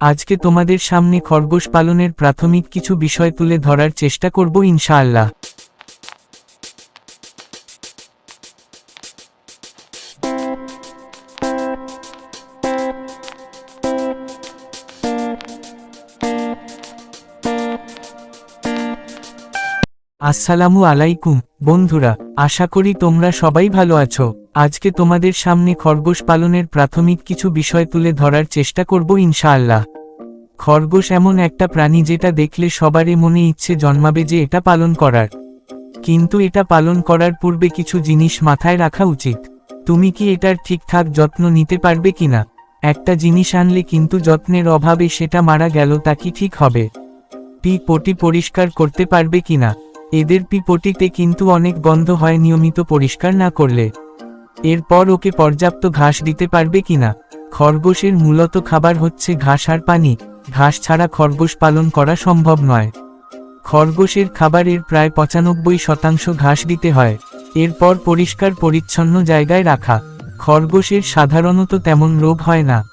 আজকে তোমাদের সামনে খরগোশ পালনের প্রাথমিক কিছু বিষয় তুলে ধরার চেষ্টা করব ইনশাআল্লাহ। আসসালামু আলাইকুম। বন্ধুরা, আশা করি তোমরা সবাই ভালো আছো। আজকে তোমাদের সামনে খরগোশ পালনের প্রাথমিক কিছু বিষয় তুলে ধরার চেষ্টা করব ইনশাআল্লাহ। খরগোশ এমন একটা প্রাণী যেটা দেখলে সবারই মনে ইচ্ছে জন্মাবে যে এটা পালন করার। কিন্তু এটা পালন করার পূর্বে কিছু জিনিস মাথায় রাখা উচিত। তুমি কি এটার ঠিকঠাক যত্ন নিতে পারবে কিনা একটা জিনিস আনলে কিন্তু যত্নের অভাবে সেটা মারা গেল তা কি ঠিক হবে? পি পটি পরিষ্কার করতে পারবে কিনা এদের পিপটিতে কিন্তু অনেক গন্ধ হয় নিয়মিত পরিষ্কার না করলে। এরপর ওকে পর্যাপ্ত ঘাস দিতে পারবে কিনা? খরগোশের মূলত খাবার হচ্ছে ঘাস আর পানি। ঘাস ছাড়া খরগোশ পালন করা সম্ভব নয়। খরগোশের খাবারের প্রায় পঁচানব্বই শতাংশ ঘাস দিতে হয়। এরপর পরিষ্কার পরিচ্ছন্ন জায়গায় রাখা। খরগোশের সাধারণত তেমন রোগ হয় না।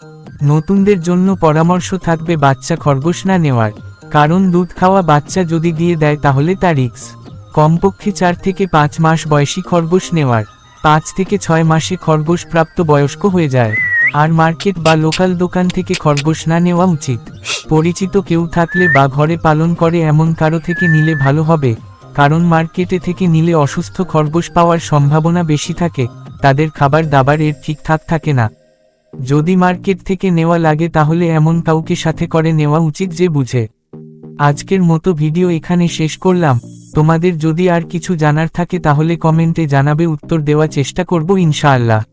নতুনদের জন্য পরামর্শ থাকবে বাচ্চা খরগোশ না নেওয়ার। কারণ দুধ খাওয়া বাচ্চা যদি দিয়ে দেয় তাহলে তা রিক্স। কমপক্ষে চার থেকে পাঁচ মাস বয়সী খরগোশ নেওয়ার, পাঁচ থেকে ছয় মাসে খরগোশ প্রাপ্ত বয়স্ক হয়ে যায়। আর মার্কেট বা লোকাল দোকান থেকে খরগোশ না নেওয়া উচিত। পরিচিত কেউ থাকলে বা ঘরে পালন করে এমন কারও থেকে নিলে ভালো হবে। কারণ মার্কেটে থেকে নিলে অসুস্থ খরগোশ পাওয়ার সম্ভাবনা বেশি থাকে, তাদের খাবার দাবার এর ঠিকঠাক থাকে না। যদি মার্কেট থেকে নেওয়া লাগে তাহলে এমন কাউকে সাথে করে নেওয়া উচিত যে বুঝে। আজকের মতো ভিডিও এখানে শেষ করলাম। তোমাদের যদি আর কিছু জানার থাকে তাহলে কমেন্টে জানাবে, উত্তর দেওয়ার চেষ্টা করব ইনশাআল্লাহ।